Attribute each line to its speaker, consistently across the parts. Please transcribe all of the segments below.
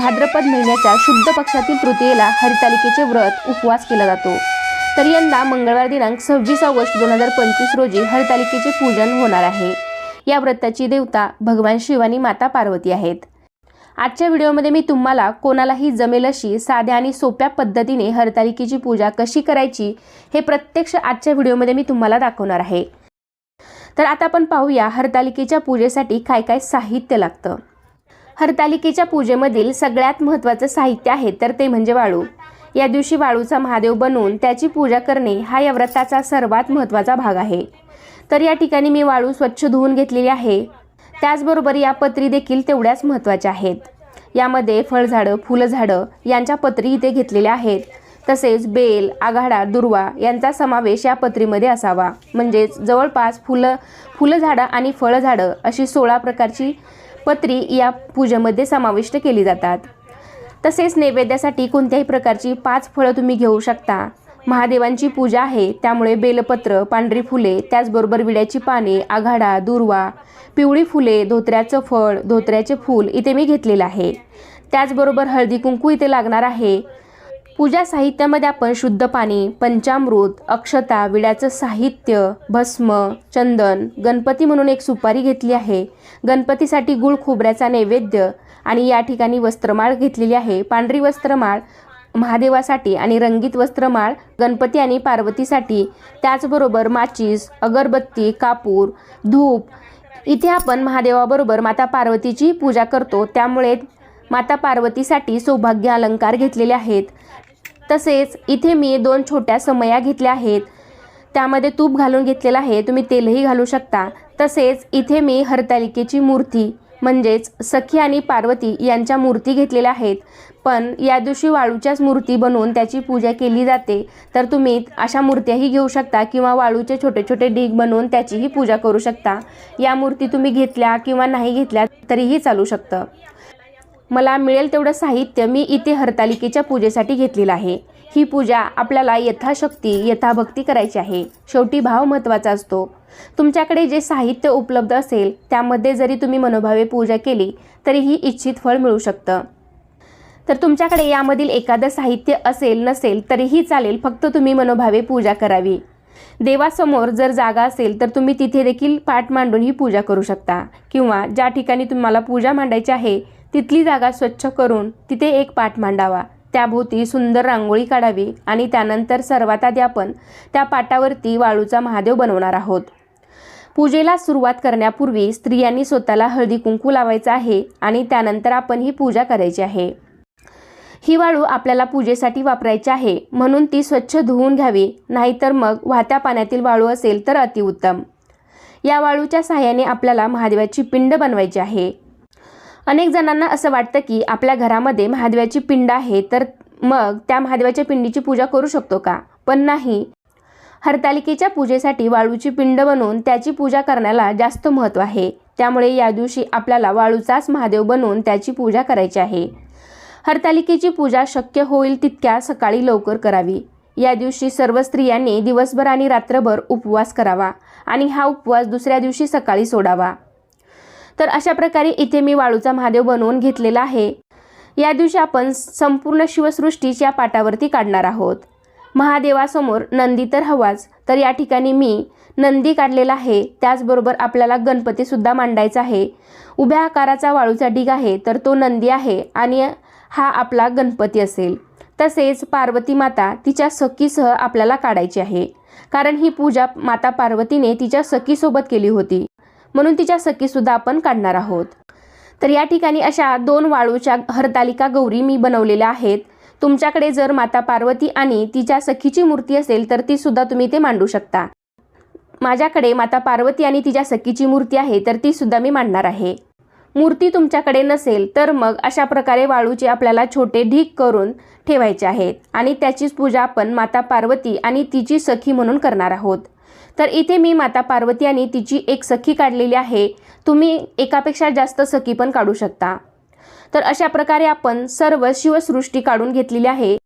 Speaker 1: भाद्रपद महिन्याच्या शुद्ध पक्षातील तृतीयेला हरितालिकेचे व्रत उपवास केला जातो. तर यंदा मंगळवार दिनांक सव्वीस ऑगस्ट दोन हजार पंचवीस रोजी हरितालिकेचे पूजन होणार आहे. या व्रताची देवता भगवान शिवानी माता पार्वती आहेत. आजच्या व्हिडिओमध्ये मी तुम्हाला कोणालाही जमेल अशी साध्या आणि सोप्या पद्धतीने हरतालिकेची पूजा कशी करायची हे प्रत्यक्ष आजच्या व्हिडिओमध्ये मी तुम्हाला दाखवणार आहे. तर आता आपण पाहूया हरतालिकेच्या पूजेसाठी काय काय साहित्य लागतं. हरतालिकेच्या पूजेमधील सगळ्यात महत्त्वाचं साहित्य आहे तर ते म्हणजे वाळू. या दिवशी वाळूचा महादेव बनवून त्याची पूजा करणे हा या व्रताचा सर्वात महत्त्वाचा भाग आहे. तर या ठिकाणी मी वाळू स्वच्छ धुवून घेतलेली आहे. त्याचबरोबर या पत्री देखील तेवढ्याच महत्त्वाच्या आहेत. यामध्ये फळझाडं फुलझाडं यांच्या पत्री इथे घेतलेल्या आहेत. तसेच बेल आघाडा दुर्वा यांचा समावेश या पत्रीमध्ये असावा. म्हणजेच जवळपास फुलं फुलझाडं आणि फळझाडं अशी सोळा प्रकारची पत्री या पूजेमध्ये समाविष्ट केली जातात. तसेच नैवेद्यासाठी कोणत्याही प्रकारची पाच फळं तुम्ही घेऊ शकता. महादेवांची पूजा आहे त्यामुळे बेलपत्र पांढरी फुले त्याचबरोबर विड्याची पाने आघाडा दुर्वा पिवळी फुले धोत्र्याचं फळ धोत्र्याचे फूल इथे मी घेतलेलं आहे. त्याचबरोबर हळदी कुंकू इथे लागणार आहे. पूजा साहित्यामध्ये आपण शुद्ध पाणी पंचामृत अक्षता विड्याचं साहित्य भस्म चंदन गणपती म्हणून एक सुपारी घेतली आहे. गणपतीसाठी गुळ खोबऱ्याचा नैवेद्य आणि या ठिकाणी वस्त्रमाळ घेतलेली आहे. पांढरी वस्त्रमाळ महादेवासाठी आणि रंगीत वस्त्रमाळ गणपती आणि पार्वतीसाठी. त्याचबरोबर माचीस अगरबत्ती कापूर धूप इथे आपण महादेवाबरोबर माता पार्वतीची पूजा करतो. त्यामुळे माता पार्वतीसाठी सौभाग्य अलंकार घेतलेले आहेत. तसेच इथे मी दोन छोट्या समया घेतल्या आहेत. त्यामध्ये तूप घालून घेतलेलं आहे. तुम्ही तेलही घालू शकता. तसेच इथे मी हरतालिकेची मूर्ती म्हणजेच सखी आणि पार्वती यांच्या मूर्ती घेतलेल्या आहेत. पण या दिवशी वाळूच्याच मूर्ती बनवून त्याची पूजा केली जाते. तर तुम्ही अशा मूर्त्याही घेऊ शकता किंवा वाळूचे छोटे छोटे ढीग बनवून त्याचीही पूजा करू शकता. या मूर्ती तुम्ही घेतल्या किंवा नाही घेतल्या तरीही चालू शकतं. मला मिळेल तेवढं साहित्य मी इथे हरतालिकेच्या पूजेसाठी घेतलेलं आहे. ही पूजा आपल्याला यथाशक्ती यथाभक्ती करायची आहे. शेवटी भाव महत्त्वाचा असतो. तुमच्याकडे जे साहित्य उपलब्ध असेल त्यामध्ये जरी तुम्ही मनोभावे पूजा केली तरीही इच्छित फळ मिळू शकतं. तर तुमच्याकडे यामधील एखादं साहित्य असेल नसेल तरीही चालेल फक्त तुम्ही मनोभावे पूजा करावी. देवासमोर जर जागा असेल तर तुम्ही तिथे देखील पाठ मांडून ही पूजा करू शकता. किंवा ज्या ठिकाणी तुम्हाला पूजा मांडायची आहे तिथली जागा स्वच्छ करून तिथे एक पाठ मांडावा. त्याभोवती सुंदर रांगोळी काढावी आणि त्यानंतर सर्वात आधी आपण त्या पाटावरती वाळूचा महादेव बनवणार आहोत. पूजेला सुरुवात करण्यापूर्वी स्त्रियांनी स्वतःला हळदी कुंकू लावायचं आहे आणि त्यानंतर आपण ही पूजा करायची आहे. ही वाळू आपल्याला पूजेसाठी वापरायची आहे. म्हणून ती स्वच्छ धुवून घ्यावी नाहीतर मग वाहत्या पाण्यातील वाळू असेल तर अतिउत्तम. या वाळूच्या सहाय्याने आपल्याला महादेवाची पिंड बनवायची आहे. अनेक जणांना असं वाटतं की आपल्या घरामध्ये महादेवाची पिंड आहे तर मग त्या महादेवाच्या पिंडीची पूजा करू शकतो का? पण नाही. हरतालिकेच्या पूजेसाठी वाळूची पिंड बनवून त्याची पूजा करण्याला जास्त महत्त्व आहे. त्यामुळे या दिवशी आपल्याला वाळूचाच महादेव बनवून त्याची पूजा करायची आहे. हरतालिकेची पूजा शक्य होईल तितक्या सकाळी लवकर करावी. या दिवशी सर्व स्त्रियांनी दिवसभर आणि रात्रभर उपवास करावा आणि हा उपवास दुसऱ्या दिवशी सकाळी सोडावा. तर अशा प्रकारे इथे मी वाळूचा महादेव बनवून घेतलेला आहे. या दिवशी आपण संपूर्ण शिवसृष्टीच्या पाटावरती काढणार आहोत. महादेवासमोर नंदी तर हवाच तर या ठिकाणी मी नंदी काढलेला आहे. त्याचबरोबर आपल्याला गणपतीसुद्धा मांडायचा आहे. उभ्या आकाराचा वाळूचा ढीग आहे तर तो नंदी आहे आणि हा आपला गणपती असेल. तसेच पार्वती माता तिच्या सखीसह आपल्याला काढायची आहे. कारण ही पूजा माता पार्वतीने तिच्या सखीसोबत केली होती. म्हणून तिच्या सखीसुद्धा आपण काढणार आहोत. तर या ठिकाणी अशा दोन वाळूच्या हरतालिका गौरी मी बनवलेल्या आहेत. तुमच्याकडे जर माता पार्वती आणि तिच्या सखीची मूर्ती असेल तर ती सुद्धा तुम्ही ते मांडू शकता. माझ्याकडे माता पार्वती आणि तिच्या सखीची मूर्ती आहे तर ती सुद्धा मी मांडणार आहे. मूर्ती तुमच्याकडे नसेल तर मग अशा प्रकारे वाळूचे आपल्याला छोटे ढीक करून ठेवायचे आहेत. आणि त्याचीच पूजा आपण माता पार्वती आणि तिची सखी म्हणून करणार आहोत. तर इथे मी माता पार्वती आणि तिची एक सखी काढलेली आहे. तुम्ही एकापेक्षा जास्त सखी पण काढू शकता. तर अशा प्रकारे आपण सर्व शिवसृष्टी काढून घेतलेली आहे.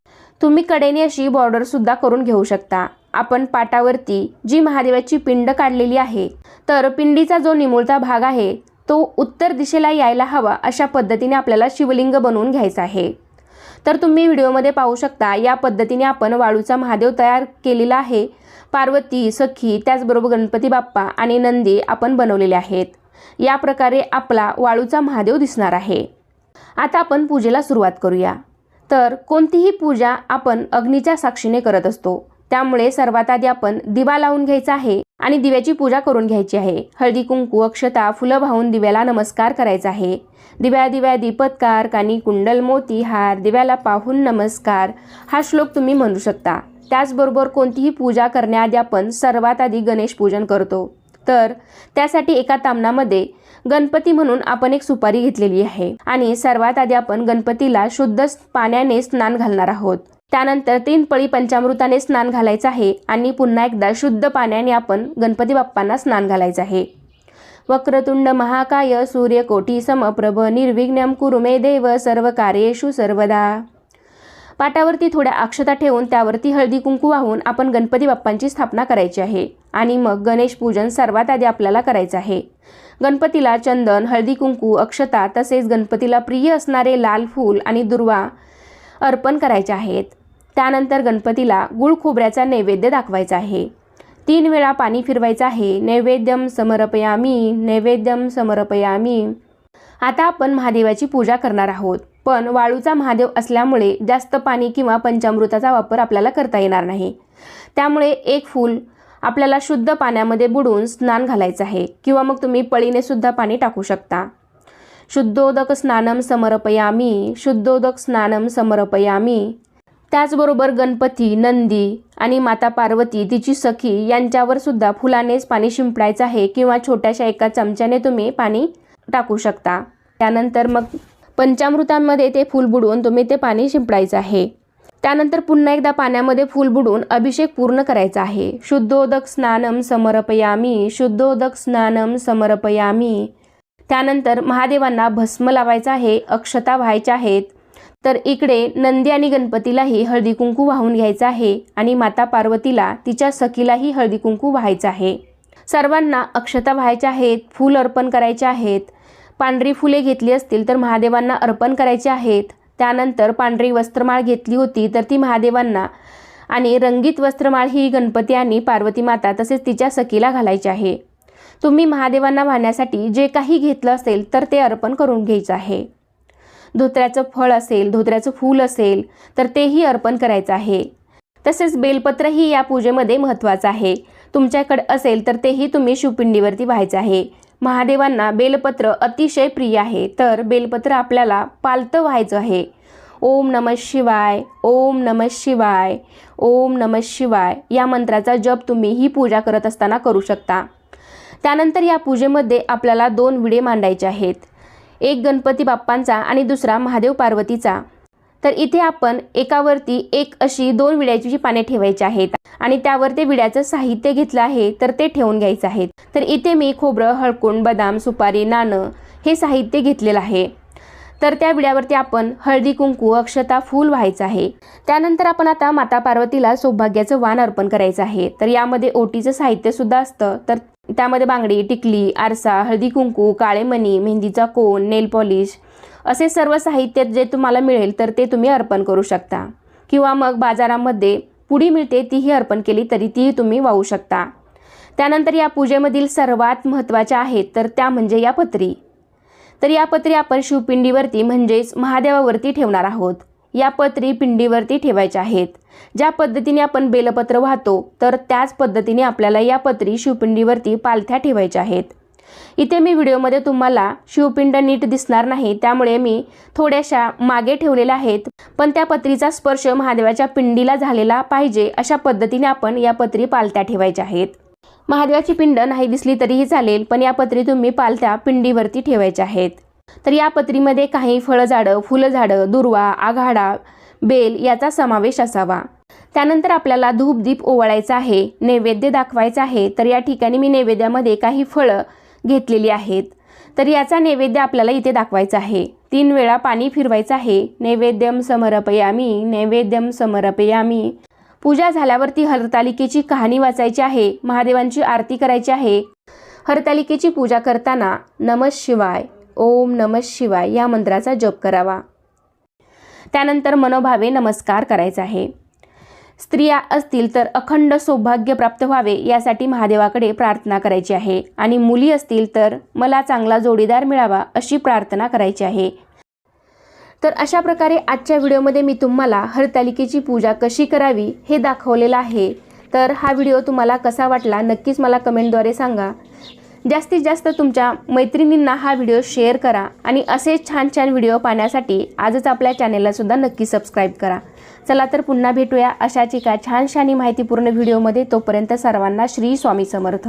Speaker 1: तुम्ही कडेने अशी बॉर्डरसुद्धा करून घेऊ शकता. आपण पाटावरती जी महादेवाची पिंड काढलेली आहे तर पिंडीचा जो निमुळता भाग आहे तो उत्तर दिशेला यायला हवा अशा पद्धतीने आपल्याला शिवलिंग बनवून घ्यायचं आहे. तर तुम्ही व्हिडिओमध्ये पाहू शकता या पद्धतीने आपण वाळूचा महादेव तयार केलेला आहे. पार्वती सखी त्याचबरोबर गणपती बाप्पा आणि नंदी आपण बनवलेले आहेत. या प्रकारे आपला वाळूचा महादेव दिसणार आहे. आता आपण पूजेला सुरुवात करूया. तर कोणतीही पूजा आपण अग्नीच्या साक्षीने करत असतो. त्यामुळे सर्वात आधी आपण दिवा लावून घ्यायचा आहे आणि दिव्याची पूजा करून घ्यायची आहे. हळदी कुंकू अक्षता फुलं वाहून दिव्याला नमस्कार करायचा आहे. दिव्या दिव्या दीपत्कार कानी कुंडल मोती हार दिव्याला पाहून नमस्कार. हा श्लोक तुम्ही म्हणू शकता. त्याचबरोबर कोणतीही पूजा करण्याआधी आपण सर्वात आधी गणेश पूजन करतो. तर त्यासाठी एका तामणामध्ये गणपती म्हणून आपण एक सुपारी घेतलेली आहे आणि सर्वात आधी आपण गणपतीला शुद्ध पाण्याने स्नान घालणार आहोत. त्यानंतर तीन पळी पंचामृताने स्नान घालायचं आहे आणि पुन्हा एकदा शुद्ध पाण्याने आपण गणपती बाप्पांना स्नान घालायचं आहे. वक्रतुंड महाकाय सूर्यकोटी समप्रभ निर्विघ्नम कुरुमे देव सर्व कार्येषु सर्वदा. पाटावरती थोड्या अक्षता ठेवून त्यावरती हळदी कुंकू वाहून आपण गणपती बाप्पांची स्थापना करायची आहे. आणि मग गणेश पूजन सर्वात आधी आपल्याला करायचं आहे. गणपतीला चंदन हळदी कुंकू अक्षता तसेच गणपतीला प्रिय असणारे लाल फूल आणि दुर्वा अर्पण करायचे आहेत. त्यानंतर गणपतीला गुळ खोबऱ्याचा नैवेद्य दाखवायचा आहे. तीन वेळा पाणी फिरवायचं आहे. नैवेद्यम समर्पयामी नैवेद्यम समर्पयामी. आता आपण महादेवाची पूजा करणार आहोत. पण वाळूचा महादेव असल्यामुळे जास्त पाणी किंवा पंचामृताचा वापर आपल्याला करता येणार नाही. त्यामुळे एक फूल आपल्याला शुद्ध पाण्यामध्ये बुडून स्नान घालायचं आहे किंवा मग तुम्ही पळीने सुद्धा पाणी टाकू शकता. शुद्धोदक स्नानम समर्पयामी शुद्धोदक स्नानम समर्पयामी. त्याचबरोबर गणपती नंदी आणि माता पार्वती तिची सखी यांच्यावर सुद्धा फुलानेच पाणी शिंपडायचं आहे किंवा छोट्याशा एका चमच्याने तुम्ही पाणी टाकू शकता. त्यानंतर मग पंचामृतांमध्ये ते फूल बुडवून तुम्ही ते पाणी शिंपडायचं आहे. त्यानंतर पुन्हा एकदा पाण्यामध्ये फूल बुडून अभिषेक पूर्ण करायचा आहे. शुद्धोदक स्नानम समर्पयामी शुद्धोदक स्नानम समर्पयामी. त्यानंतर महादेवांना भस्म लावायचं आहे अक्षता व्हायच्या आहेत. तर इकडे नंदी आणि गणपतीलाही हळदी कुंकू वाहून घ्यायचं आहे आणि माता पार्वतीला तिच्या सखीलाही हळदी कुंकू व्हायचं आहे. सर्वांना अक्षता व्हायच्या आहेत फूल अर्पण करायचे आहेत. पांढरी फुले घेतली असतील तर महादेवांना अर्पण करायचे आहेत. त्यानंतर पांढरी वस्त्रमाळ घेतली होती तर ती महादेवांना आणि रंगीत वस्त्रमाळ ही गणपती आणि पार्वती माता तसेच तिच्या सखीला घालायची आहे. तुम्ही महादेवांना वाहण्यासाठी जे काही घेतलं असेल तर ते अर्पण करून घ्यायचं आहे. धोत्र्याचं फळ असेल धोत्र्याचं फूल असेल तर तेही अर्पण करायचं आहे. तसेच बेलपत्रही या पूजेमध्ये महत्त्वाचं आहे. तुमच्याकडे असेल तर तेही तुम्ही शिवपिंडीवरती व्हायचं आहे. महादेवांना बेलपत्र अतिशय प्रिय आहे. तर बेलपत्र आपल्याला पालतं व्हायचं आहे. ओम नम शिवाय ओम नम शिवाय ओम नम शिवाय या मंत्राचा जप तुम्ही ही पूजा करत असताना करू शकता. त्यानंतर या पूजेमध्ये आपल्याला दोन विडे मांडायचे आहेत. एक गणपती बाप्पांचा आणि दुसरा महादेव पार्वतीचा. तर इथे आपण एकावरती एक अशी दोन विड्याची जी पाने ठेवायची आहेत आणि त्यावर ते विड्याचं साहित्य घेतलं आहे तर ते ठेवून घ्यायचं आहे. तर इथे मी खोबरं हळकुंड बदाम सुपारी नाणं हे साहित्य घेतलेलं आहे. तर त्या विड्यावरती आपण हळदी कुंकू अक्षता फूल व्हायचं आहे. त्यानंतर आपण आता माता पार्वतीला सौभाग्याचं वाण अर्पण करायचं आहे. तर यामध्ये ओटीचं साहित्य सुद्धा असतं. तर त्यामध्ये बांगडी टिकली आरसा हळदी कुंकू काळे मणी मेहंदीचा कोन नेल पॉलिश असे सर्व साहित्य जे तुम्हाला मिळेल तर ते तुम्ही अर्पण करू शकता. किंवा मग बाजारामध्ये पुडी मिळते तीही अर्पण केली तरी तीही तुम्ही वाहू शकता. त्यानंतर या पूजेमधील सर्वात महत्त्वाच्या आहेत तर त्या म्हणजे या पत्री. तर या पत्री आपण शिवपिंडीवरती म्हणजेच महादेवावरती ठेवणार आहोत. या पत्री पिंडीवरती ठेवायच्या आहेत. ज्या पद्धतीने आपण बेलपत्र वाहतो तर त्याच पद्धतीने आपल्याला या पत्री शिवपिंडीवरती पालथ्या ठेवायच्या आहेत. इथे मी व्हिडिओमध्ये तुम्हाला शिवपिंड नीट दिसणार नाही त्यामुळे मी थोड्याशा मागे ठेवलेल्या आहेत. पण त्या पत्रीचा स्पर्श महादेवाच्या पिंडीला झालेला पाहिजे अशा पद्धतीने आपण या पत्री पालत्या ठेवायच्या आहेत. महादेवाची पिंड नाही दिसली तरीही चालेल पण या पत्री तुम्ही पालत्या पिंडीवरती ठेवायच्या आहेत. तर या पत्रीमध्ये काही फळझाडं फुलझाडं दुर्वा आघाडा बेल याचा समावेश असावा. त्यानंतर आपल्याला धूप दीप ओवाळायचा आहे नैवेद्य दाखवायचा आहे तर या ठिकाणी मी नैवेद्यामध्ये काही फळं घेतलेली आहेत. तर याचा नैवेद्य आपल्याला इथे दाखवायचा आहे. तीन वेळा पाणी फिरवायचं आहे. नैवेद्यम समर्पयामी नैवेद्यम समर्पयामी. पूजा झाल्यावरती हरतालिकेची कहाणी वाचायची आहे. महादेवांची आरती करायची आहे. हरतालिकेची पूजा करताना नमः शिवाय ओम नमः शिवाय या मंत्राचा जप करावा. त्यानंतर मनोभावे नमस्कार करायचा आहे. स्त्रिया असतील तर अखंड सौभाग्य प्राप्त व्हावे यासाठी महादेवाकडे प्रार्थना करायची आहे. आणि मुली असतील तर मला चांगला जोडीदार मिळावा अशी प्रार्थना करायची आहे. तर अशा प्रकारे आजच्या व्हिडिओमध्ये मी तुम्हाला हरतालिकेची पूजा कशी करावी हे दाखवलेलं आहे. तर हा व्हिडिओ तुम्हाला कसा वाटला नक्कीच मला कमेंटद्वारे सांगा. जास्तीत जास्त तुमच्या मैत्रिणींना हा व्हिडिओ शेअर करा आणि असे छान छान व्हिडिओ पाहण्यासाठी आजच आपल्या चॅनेललासुद्धा नक्की सबस्क्राईब करा. चला तर पुन्हा भेटूया अशाच एका छानशानी माहितीपूर्ण व्हिडिओमध्ये तोपर्यंत सर्वांना श्री स्वामी समर्थ.